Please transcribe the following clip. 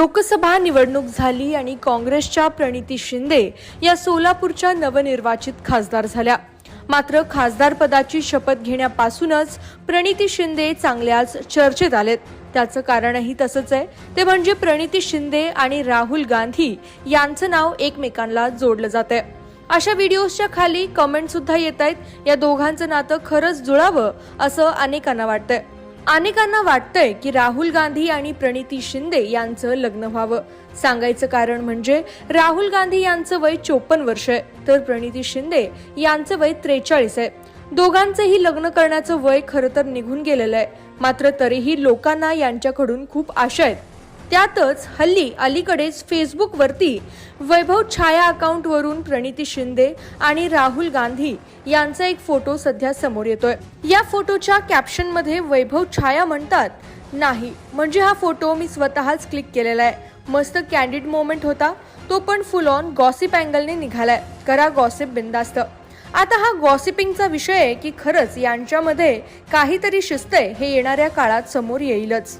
लोकसभा निवडणूक झाली आणि काँग्रेसच्या प्रणिती शिंदे या सोलापूरच्या नवनिर्वाचित खासदार झाल्या. मात्र खासदार पदाची शपथ घेण्यापासूनच प्रणिती शिंदे चांगल्याच चर्चेत आलेत. त्याचं कारणही तसंच आहे. ते म्हणजे प्रणिती शिंदे आणि राहुल गांधी यांचं नाव एकमेकांना जोडलं जात आहे अशा व्हिडिओजच्या खाली कमेंट सुद्धा येत आहेत या दोघांचं नातं खरंच जुळावं असं अनेकांना वाटतंय. अनेकांना वाटतंय की राहुल गांधी आणि प्रणिती शिंदे यांचं लग्न व्हावं. सांगायचं कारण म्हणजे राहुल गांधी यांचं वय चोपन्न वर्ष आहे तर प्रणिती शिंदे यांचं वय त्रेचाळीस आहे. दोघांचंही लग्न करण्याचं वय खरं तर निघून गेलेलं आहे. मात्र तरीही लोकांना यांच्याकडून खूप आशा आहेत. त्यातच हल्ली अलीकडेच फेसबुकवरती वैभव छाया अकाउंटवरून प्रणिती शिंदे आणि राहुल गांधी यांचा एक फोटो सध्या समोर येतोय. या फोटोच्या कॅप्शनमध्ये वैभव छाया म्हणतात नाही म्हणजे हा फोटो मी स्वतःच क्लिक केलेला आहे. मस्त कॅन्डिड मोमेंट होता. तो पण फुल ऑन गॉसिप अँगलने निघालाय. करा गॉसिप बिंदास्त आता हा गॉसिपिंगचा विषय आहे की खरंच यांच्यामध्ये काहीतरी शिस्त आहे हे येणाऱ्या काळात समोर येईलच.